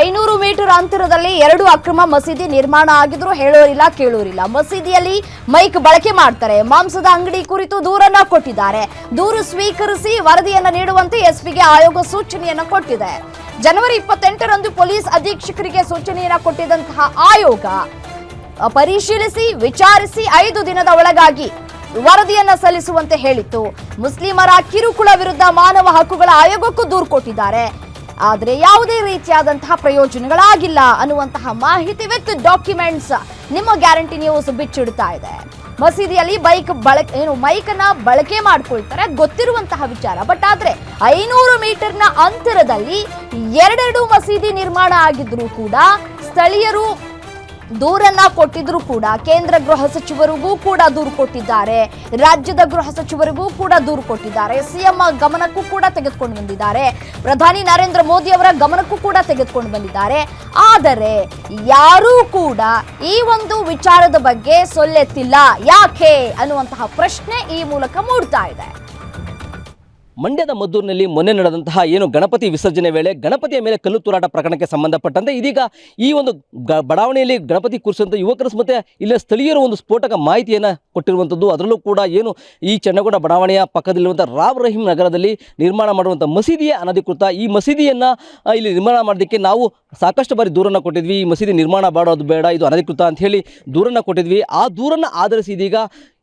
ಐನೂರು ಮೀಟರ್ ಅಂತರದಲ್ಲಿ ಎರಡು ಅಕ್ರಮ ಮಸೀದಿ ನಿರ್ಮಾಣ ಆಗಿದ್ರು ಹೇಳೋರಿಲ್ಲ, ಕೇಳೋರಿಲ್ಲ. ಮಸೀದಿಯಲ್ಲಿ ಮೈಕ್ ಬಳಕೆ ಮಾಡ್ತಾರೆ. ಮಾಂಸದ ಅಂಗಡಿ ಕುರಿತು ದೂರನ್ನ ಕೊಟ್ಟಿದ್ದಾರೆ. ದೂರು ಸ್ವೀಕರಿಸಿ ವರದಿಯನ್ನು ನೀಡುವಂತೆ ಎಸ್ಪಿಗೆ ಆಯೋಗ ಸೂಚನೆಯನ್ನು ಕೊಟ್ಟಿದೆ. ಜನವರಿ ಇಪ್ಪತ್ತೆಂಟರಂದು ಪೊಲೀಸ್ ಅಧೀಕ್ಷಕರಿಗೆ ಸೂಚನೆಯನ್ನ ಕೊಟ್ಟಿದ್ದಂತಹ ಆಯೋಗ ಪರಿಶೀಲಿಸಿ, ವಿಚಾರಿಸಿ ಐದು ದಿನದ ಒಳಗಾಗಿ ವರದಿಯನ್ನ ಸಲ್ಲಿಸುವಂತೆ ಹೇಳಿತ್ತು. ಮುಸ್ಲಿಮರ ಕಿರುಕುಳ ವಿರುದ್ಧ ಮಾನವ ಹಕ್ಕುಗಳ ಆಯೋಗಕ್ಕೂ ದೂರು ಕೊಟ್ಟಿದ್ದಾರೆ. ಆದರೆ ಯಾವುದೇ ರೀತಿಯಾದಂತಹ ಪ್ರಯೋಜನಗಳಾಗಿಲ್ಲ ಅನ್ನುವಂತಹ ಮಾಹಿತಿ ವಿತ್ ಡಾಕ್ಯುಮೆಂಟ್ಸ್ ನಿಮ್ಮ ಗ್ಯಾರಂಟಿ ನ್ಯೂಸ್ ಬಿಚ್ಚಿಡ್ತಾ ಇದೆ. ಮಸೀದಿಯಲ್ಲಿ ಬೈಕ್ ಬಳಕೆ ಏನು ಮೈಕನ್ನ ಬಳಕೆ ಮಾಡ್ಕೊಳ್ತಾರೆ ಗೊತ್ತಿರುವಂತಹ ವಿಚಾರ. ಬಟ್ ಆದ್ರೆ ಐನೂರು ಮೀಟರ್ನ ಅಂತರದಲ್ಲಿ ಎರಡೆರಡು ಮಸೀದಿ ನಿರ್ಮಾಣ ಆಗಿದ್ರು ಕೂಡ ಸ್ಥಳೀಯರು ದೂರನ್ನ ಕೊಟ್ಟಿದ್ರು ಕೂಡ ಕೇಂದ್ರ ಗೃಹ ಸಚಿವರಿಗೂ ಕೂಡ ದೂರು ಕೊಟ್ಟಿದ್ದಾರೆ. ರಾಜ್ಯದ ಗೃಹ ಸಚಿವರಿಗೂ ಕೂಡ ದೂರು ಕೊಟ್ಟಿದ್ದಾರೆ. ಸಿಎಂ ಗಮನಕ್ಕೂ ಕೂಡ ತೆಗೆದುಕೊಂಡು ಬಂದಿದ್ದಾರೆ. ಪ್ರಧಾನಿ ನರೇಂದ್ರ ಮೋದಿ ಅವರ ಗಮನಕ್ಕೂ ಕೂಡ ತೆಗೆದುಕೊಂಡು ಬಂದಿದ್ದಾರೆ. ಆದರೆ ಯಾರೂ ಕೂಡ ಈ ಒಂದು ವಿಚಾರದ ಬಗ್ಗೆ ಸೊಲ್ಲೆತ್ತಿಲ್ಲ. ಯಾಕೆ ಅನ್ನುವಂತಹ ಪ್ರಶ್ನೆ ಈ ಮೂಲಕ ಮೂಡ್ತಾ ಇದೆ. ಮಂಡ್ಯದ ಮದ್ದೂರಿನಲ್ಲಿ ಮೊನ್ನೆ ನಡೆದಂತಹ ಏನು ಗಣಪತಿ ವಿಸರ್ಜನೆ ವೇಳೆ ಗಣಪತಿಯ ಮೇಲೆ ಕಲ್ಲು ತೂರಾಟ ಪ್ರಕರಣಕ್ಕೆ ಸಂಬಂಧಪಟ್ಟಂತೆ ಇದೀಗ ಈ ಒಂದು ಗ ಬಡಾವಣೆಯಲ್ಲಿ ಗಣಪತಿ ಕೂರಿಸಿದಂಥ ಯುವಕರು ಮತ್ತೆ ಇಲ್ಲಿನ ಸ್ಥಳೀಯರು ಒಂದು ಸ್ಫೋಟಕ ಮಾಹಿತಿಯನ್ನು ಕೊಟ್ಟಿರುವಂಥದ್ದು ಅದರಲ್ಲೂ ಕೂಡ ಏನು ಈ ಚನ್ನಗೌಡ ಬಡಾವಣೆಯ ಪಕ್ಕದಲ್ಲಿರುವಂಥ ರಾವ್ ರಹೀಂ ನಗರದಲ್ಲಿ ನಿರ್ಮಾಣ ಮಾಡುವಂಥ ಮಸೀದಿಯೇ ಅನಧಿಕೃತ. ಈ ಮಸೀದಿಯನ್ನು ಇಲ್ಲಿ ನಿರ್ಮಾಣ ಮಾಡೋದಕ್ಕೆ ನಾವು ಸಾಕಷ್ಟು ಬಾರಿ ದೂರನ್ನು ಕೊಟ್ಟಿದ್ವಿ. ಈ ಮಸೀದಿ ನಿರ್ಮಾಣ ಮಾಡೋದು ಬೇಡ, ಇದು ಅನಧಿಕೃತ ಅಂತ ಹೇಳಿ ದೂರನ್ನು ಕೊಟ್ಟಿದ್ವಿ. ಆ ದೂರನ್ನು ಆಧರಿಸಿ ಇದೀಗ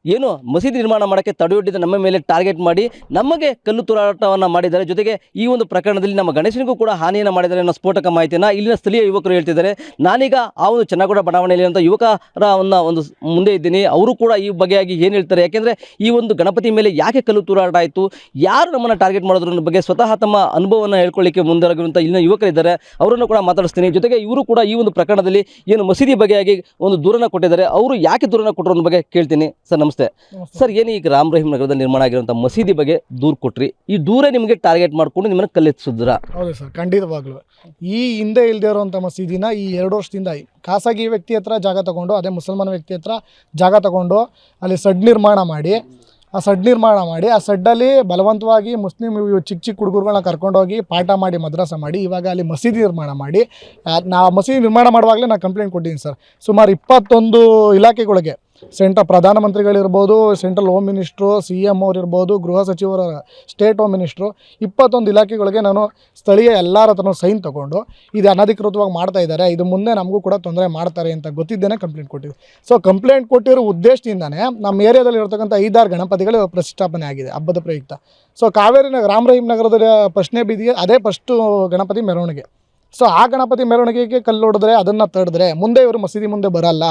ಏನು ಮಸೀದಿ ನಿರ್ಮಾಣ ಮಾಡೋಕ್ಕೆ ತಡೆಯೊಡ್ಡಿದ ನಮ್ಮ ಮೇಲೆ ಟಾರ್ಗೆಟ್ ಮಾಡಿ ನಮಗೆ ಕಲ್ಲು ತೂರಾಟವನ್ನು ಮಾಡಿದ್ದಾರೆ. ಜೊತೆಗೆ ಈ ಒಂದು ಪ್ರಕರಣದಲ್ಲಿ ನಮ್ಮ ಗಣೇಶನಿಗೂ ಕೂಡ ಹಾನಿಯನ್ನು ಮಾಡಿದ್ದಾರೆ ಅನ್ನೋ ಸ್ಫೋಟಕ ಮಾಹಿತಿಯನ್ನು ಇಲ್ಲಿನ ಸ್ಥಳೀಯ ಯುವಕರು ಹೇಳ್ತಿದ್ದಾರೆ. ನಾನೀಗ ಆ ಒಂದು ಚನ್ನಗೌಡ ಬಡಾವಣೆಯಲ್ಲಿರುವಂಥ ಯುವಕರ ಒಂದು ಮುಂದೆ ಇದ್ದೀನಿ. ಅವರು ಕೂಡ ಈ ಬಗೆಯಾಗಿ ಏನು ಹೇಳ್ತಾರೆ? ಯಾಕೆಂದರೆ ಈ ಒಂದು ಗಣಪತಿ ಮೇಲೆ ಯಾಕೆ ಕಲ್ಲು ತೂರಾಟ ಆಯಿತು? ಯಾರು ನಮ್ಮನ್ನು ಟಾರ್ಗೆಟ್ ಮಾಡೋದ್ರ ಬಗ್ಗೆ ಸ್ವತಃ ತಮ್ಮ ಅನುಭವವನ್ನು ಹೇಳ್ಕೊಳ್ಳಿಕ್ಕೆ ಮುಂದಾಗಿರುವಂಥ ಇಲ್ಲಿನ ಯುವಕರಿದ್ದಾರೆ. ಅವರನ್ನು ಕೂಡ ಮಾತಾಡಿಸ್ತೀನಿ. ಜೊತೆಗೆ ಇವರು ಕೂಡ ಈ ಒಂದು ಪ್ರಕರಣದಲ್ಲಿ ಏನು ಮಸೀದಿ ಬಗೆಯಾಗಿ ಒಂದು ದೂರನ ಕೊಟ್ಟಿದ್ದಾರೆ. ಅವರು ಯಾಕೆ ದೂರನ ಕೊಟ್ಟರು ಅನ್ನೋ ಬಗ್ಗೆ ಕೇಳ್ತೀನಿ. ಸರ್ ನಮಸ್ತೆ. ಸರ್ ಏನು ಈಗ ರಾಮ್ ರಹೀಂ ನಗರದಲ್ಲಿ ನಿರ್ಮಾಣ ಆಗಿರುವಂಥ ಮಸೀದಿ ಬಗ್ಗೆ ದೂರು ಕೊಟ್ರಿ? ಈ ದೂರ ನಿಮಗೆ ಟಾರ್ಗೆಟ್ ಮಾಡಿಕೊಂಡು ನಿಮ್ಮನ್ನು ಕಲ್ಲೆತ್ತಿಸಿದ್ರ ಹೌದು ಸರ್ ಖಂಡಿತವಾಗ್ಲೂ. ಈ ಹಿಂದೆ ಇಲ್ಲದೆ ಇರುವಂಥ ಮಸೀದಿನ ಈ ಎರಡು ವರ್ಷದಿಂದ ಖಾಸಗಿ ವ್ಯಕ್ತಿ ಹತ್ರ ಜಾಗ ತಗೊಂಡು ಅದೇ ಮುಸಲ್ಮಾನ ವ್ಯಕ್ತಿ ಹತ್ರ ಜಾಗ ತಗೊಂಡು ಅಲ್ಲಿ ಸಡ್ ನಿರ್ಮಾಣ ಮಾಡಿ ಆ ಸಡ್ ನಿರ್ಮಾಣ ಮಾಡಿ ಆ ಸಡ್ಡಲ್ಲಿ ಬಲವಂತವಾಗಿ ಮುಸ್ಲಿಂ ಚಿಕ್ಕ ಚಿಕ್ಕ ಹುಡುಗರುಗಳನ್ನ ಕರ್ಕೊಂಡೋಗಿ ಪಾಠ ಮಾಡಿ ಮದ್ರಾಸ ಮಾಡಿ ಇವಾಗ ಅಲ್ಲಿ ಮಸೀದಿ ನಿರ್ಮಾಣ ಮಾಡಿ. ನಾ ಮಸೀದಿ ನಿರ್ಮಾಣ ಮಾಡುವಾಗಲೇ ನಾನು ಕಂಪ್ಲೇಂಟ್ ಕೊಟ್ಟಿದ್ದೀನಿ ಸರ್. ಸುಮಾರು ಇಪ್ಪತ್ತೊಂದು ಇಲಾಖೆಗಳಿಗೆ ಸೆಂಟ್ರಲ್ ಪ್ರಧಾನಮಂತ್ರಿಗಳಿರ್ಬೋದು, central home minister, C M ಅವ್ರು ಇರ್ಬೋದು ಗೃಹ ಸಚಿವರ, ಸ್ಟೇಟ್ ಹೋಮ್ ಮಿನಿಸ್ಟ್ರು, ಇಪ್ಪತ್ತೊಂದು ಇಲಾಖೆಗಳಿಗೆ ನಾನು ಸ್ಥಳೀಯ ಎಲ್ಲರ ಹತ್ರನೂ ಸೈನ್ ತಗೊಂಡು ಇದು ಅನಧಿಕೃತವಾಗಿ ಮಾಡ್ತಾ ಇದ್ದಾರೆ. ಇದು ಮುಂದೆ ನಮಗೂ ಕೂಡ ತೊಂದರೆ ಮಾಡ್ತಾರೆ ಅಂತ ಗೊತ್ತಿದ್ದೇನೆ, ಕಂಪ್ಲೇಂಟ್ ಕೊಟ್ಟಿದೆ. ಸೊ ಕಂಪ್ಲೇಂಟ್ ಕೊಟ್ಟಿರೋ ಉದ್ದೇಶದಿಂದನೇ ನಮ್ಮ ಏರಿಯಾದಲ್ಲಿ ಇರತಕ್ಕಂಥ ಐದಾರು ಗಣಪತಿಗಳು ಪ್ರತಿಷ್ಠಾಪನೆ ಆಗಿದೆ, ಹಬ್ಬದ ಪ್ರಯುಕ್ತ. ಸೊ ಕಾವೇರಿ ನಗರ ರಾಮ್ ನಗರದ ಪ್ರಶ್ನೆ ಬೀದಿಗೆ ಅದೇ ಫಸ್ಟು ಗಣಪತಿ ಮೆರವಣಿಗೆ. ಸೊ ಆ ಗಣಪತಿ ಮೆರವಣಿಗೆಗೆ ಕಲ್ಲು ಹೊಡೆದ್ರೆ ಅದನ್ನು ತಡೆದ್ರೆ ಮುಂದೆ ಇವರು ಮಸೀದಿ ಮುಂದೆ ಬರಲ್ಲ.